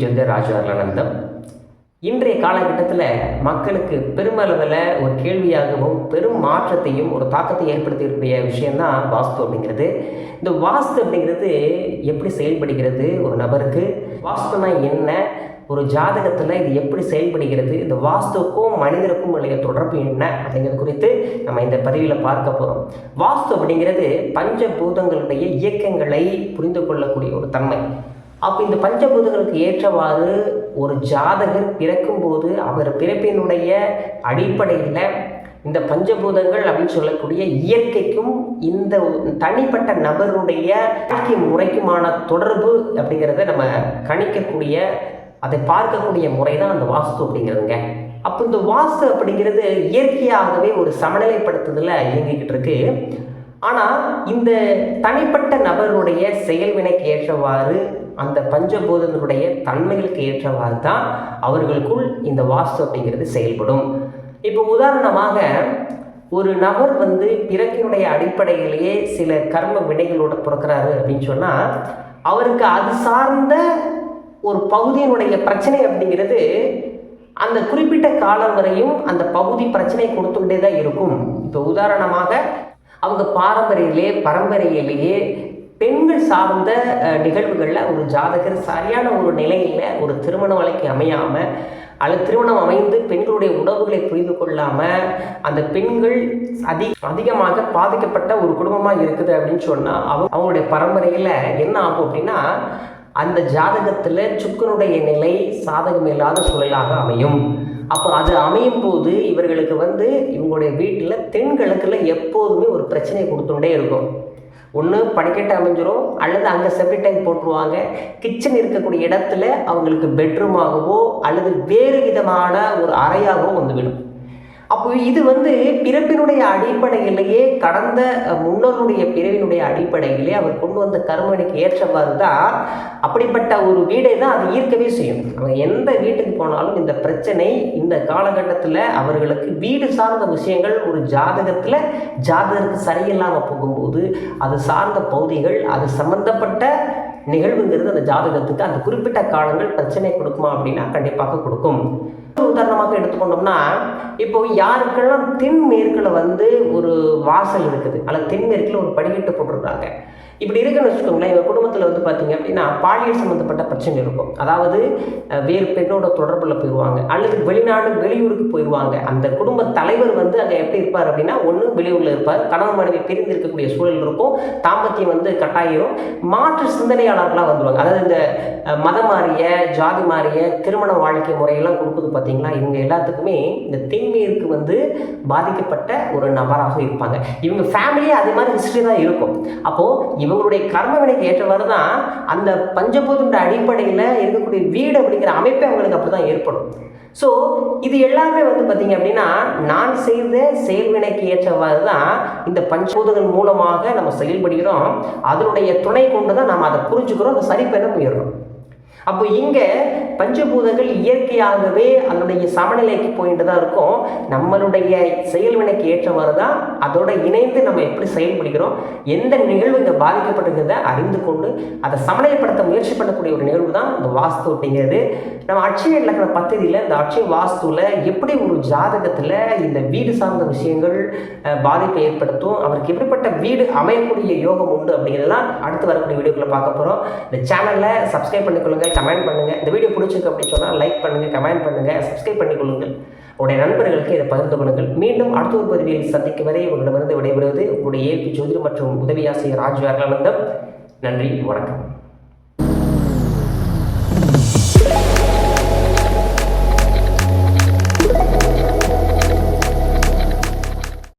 ஜோதிடர் ராஜு ராஜானந்தம் இன்றைய காலகட்டத்தில் மக்களுக்கு பெருமளவில் ஒரு கேள்வியாகவும் பெரும் மாற்றத்தையும் ஒரு தாக்கத்தை ஏற்படுத்தியிருக்கிற விஷயம்தான் வாஸ்து அப்படிங்கிறது. இந்த வாஸ்து அப்படிங்கிறது எப்படி செயல்படுகிறது? ஒரு நபருக்கு வாஸ்துனா என்ன? ஒரு ஜாதகத்தில் இது எப்படி செயல்படுகிறது? இந்த வாஸ்துக்கும் மனிதருக்கும் உள்ள தொடர்பு என்ன? அப்படிங்கிறது குறித்து நம்ம இந்த பதிவில் பார்க்க போகிறோம் வாஸ்து அப்படிங்கிறது பஞ்சபூதங்களுடைய இயக்கங்களை புரிந்து கொள்ளக்கூடிய ஒரு தன்மை. அப்போ இந்த பஞ்சபூதங்களுக்கு ஏற்றவாறு ஒரு ஜாதகர் பிறக்கும்போது அவர் பிறப்பினுடைய அடிப்படையில் இந்த பஞ்சபூதங்கள் அப்படின்னு சொல்லக்கூடிய இயற்கைக்கும் இந்த தனிப்பட்ட நபருடைய வாழ்க்கை முறைக்குமான தொடர்பு அப்படிங்கிறத நம்ம கணிக்கக்கூடிய அதை பார்க்கக்கூடிய முறை தான் அந்த வாஸ்து அப்படிங்கிறதுங்க. அப்போ இந்த வாஸ்து அப்படிங்கிறது இயற்கையாகவே ஒரு சமநிலைப்படுத்துதலில் இயங்கிக்கிட்டு இருக்கு. ஆனால் இந்த தனிப்பட்ட நபருடைய செயல்வினைக்கு ஏற்றவாறு அந்த பஞ்சபூதங்களுடைய தன்மைகளுக்கு ஏற்றவாறு தான் அவர்களுக்குள் இந்த வாஸ்து அப்படிங்கிறது செயல்படும். இப்போ உதாரணமாக ஒரு நபர் வந்து பிறக்கினுடைய அடிப்படையிலேயே சில கர்ம வினைகளோட பிறக்கிறாரு அப்படின்னு சொன்னால் அவருக்கு அது சார்ந்த ஒரு பகுதியினுடைய பிரச்சனை அப்படிங்கிறது அந்த குறிப்பிட்ட காலம் வரையும் அந்த பகுதி பிரச்சனை கொடுத்துக்கிட்டே தான் இருக்கும். இப்போ உதாரணமாக அவங்க பாரம்பரியிலே பரம்பரையிலேயே பெண்கள் சார்ந்த நிகழ்வுகளில் ஒரு ஜாதகர் சரியான ஒரு நிலையில் ஒரு திருமண வழக்கு அமையாமல் அல்லது திருமணம் அமைந்து பெண்களுடைய உணவுகளை புரிந்து கொள்ளாமல் அந்த பெண்கள் அதி அதிகமாக பாதிக்கப்பட்ட ஒரு குடும்பமாக இருக்குது அப்படின்னு சொன்னால் அவங்க அவங்களுடைய பரம்பரையில் என்ன ஆகும் அப்படின்னா அந்த ஜாதகத்தில் சுக்கனுடைய நிலை சாதகம் இல்லாத சூழலாக அமையும். அப்போ அது அமையும் போது இவர்களுக்கு வந்து இவங்களுடைய வீட்டில் தென்கிழக்கில் எப்போதுமே ஒரு பிரச்சனை கொடுத்துட்டே இருக்கும். ஒன்று படிக்கட்டு அமைஞ்சிரும் அல்லது அங்கே செப்டி டேங்க் போட்டுருவாங்க. கிச்சன் இருக்கக்கூடிய இடத்துல அவங்களுக்கு பெட்ரூமாகவோ அல்லது வேறு விதமான ஒரு அறையாகவோ வந்துவிடும். அப்போ இது வந்து பிறப்பினுடைய அடிப்படையிலேயே கடந்த முன்னோருடைய பிறவினுடைய அடிப்படையிலே அவர் கொண்டு வந்த கர்மனுக்கு ஏற்றவாறு தான் அப்படிப்பட்ட ஒரு வீடை தான் அது ஈர்க்கவே செய்யும். அவங்க எந்த வீட்டுக்கு போனாலும் இந்த பிரச்சனை இந்த காலகட்டத்தில் அவர்களுக்கு வீடு சார்ந்த விஷயங்கள் ஒரு ஜாதகத்தில் ஜாதகருக்கு சரியில்லாமல் போகும்போது அது சார்ந்த பகுதிகள் அது சம்பந்தப்பட்ட நிகழ்வுங்கிறது அந்த ஜாதகத்துக்கு அந்த குறிப்பிட்ட காலங்கள் பிரச்சனை கொடுக்குமா அப்படின்னா கண்டிப்பாக கொடுக்கும். உதாரணமாக எடுத்துக்கொண்டோம்னா இப்போ யாருக்கெல்லாம் தென்மேற்கில் வந்து ஒரு வாசல் இருக்குது அல்லது தென்மேற்கில் ஒரு படிக்கட்டு போட்டிருக்காங்க. இப்படி இருக்குன்னு வச்சுக்கோங்களேன் எங்கள் குடும்பத்தில் வந்து பார்த்தீங்க அப்படின்னா பாலியல் சம்மந்தப்பட்ட பிரச்சனை இருக்கும். அதாவது வேறு பெண்ணோட தொடர்பில் போயிடுவாங்க அல்லது வெளிநாடு வெளியூருக்கு போயிடுவாங்க அந்த குடும்ப தலைவர் வந்து அங்கே எப்படி இருப்பார் அப்படின்னா ஒன்று வெளியூரில் இருப்பார். கணவன் மனைவி பிரிந்து இருக்கக்கூடிய சூழல் இருக்கும். தாம்பத்தியம் வந்து கட்டாயிரும். மாற்று சிந்தனையாளர்களாக வந்துடுவாங்க அதாவது இந்த மதம் மாறிய ஜாதி மாறிய திருமண வாழ்க்கை முறையெல்லாம் கொடுக்குது பார்த்தீங்களா இவங்க எல்லாத்துக்குமே இந்த தென்மேற்கு வந்து பாதிக்கப்பட்ட ஒரு நபராக இருப்பாங்க. இவங்க ஃபேமிலியே அதே மாதிரி ஹிஸ்ட்ரி தான் இருக்கும். அப்போது இவங்களுடைய கர்ம வினைக்கு ஏற்றவாறு தான் அந்த பஞ்சபூதன்ற அடிப்படையில் இருக்கக்கூடிய வீடு அப்படிங்கிற அமைப்பே அவங்களுக்கு அப்படி தான் ஏற்படும். ஸோ இது எல்லாமே வந்து பார்த்திங்க அப்படின்னா நான் செய்த செயல்வினைக்கு ஏற்றவாறு தான் இந்த பஞ்சபூதங்கள் மூலமாக நம்ம செயல்படுகிறோம். அதனுடைய துணை கொண்டு தான் நம்ம அதை புரிஞ்சுக்கிறோம் அதை சரி பண்ண முயறோம் அப்போ இங்கே பஞ்சபூதங்கள் இயற்கையாகவே அதனுடைய சமநிலைக்கு போயிட்டு தான் இருக்கும். நம்மளுடைய செயல்வினைக்கு ஏற்றவாறு தான் அதோட இணைந்து நம்ம எப்படி செயல்படுகிறோம் எந்த நிகழ்வு இங்கே பாதிக்கப்பட்டிருக்கிறத அறிந்து கொண்டு அதை சமநிலைப்படுத்த முயற்சி பண்ணக்கூடிய ஒரு நிகழ்வு தான் இந்த வாஸ்து அப்படிங்கிறது நம்ம அட்சய இலக்கண பத்திரியில் இந்த அட்சய வாஸ்துவில் எப்படி ஒரு ஜாதகத்தில் இந்த வீடு சார்ந்த விஷயங்கள் பாதிப்பை ஏற்படுத்தும் அவருக்கு எப்படிப்பட்ட வீடு அமையக்கூடிய யோகம் உண்டு அப்படிங்கிறதெல்லாம் அடுத்து வரக்கூடிய வீடியோக்களை பார்க்க போகிறோம் இந்த சேனலில் சப்ஸ்கிரைப் பண்ணிக்கொள்ளுங்கள் கமெண்ட் பண்ணுங்கள் இந்த வீடியோ பிடிச்சிருக்கு அப்படின்னு சொன்னால் லைக் பண்ணுங்கள் கமெண்ட் பண்ணுங்கள் சப்ஸ்கிரைப் பண்ணிக்கொள்ளுங்கள். உடைய நண்பர்களுக்கு இதை பகிர்ந்து கொள்ளுங்கள். மீண்டும் அடுத்த ஒரு பதவியில் சந்திக்கும் வரை உங்களிடமிருந்து விடைபெறுவது உங்களுடைய ஏபி ஜோதிடம் மற்றும் உதவி ஆசிரியர் ராஜ் நன்றி வணக்கம்.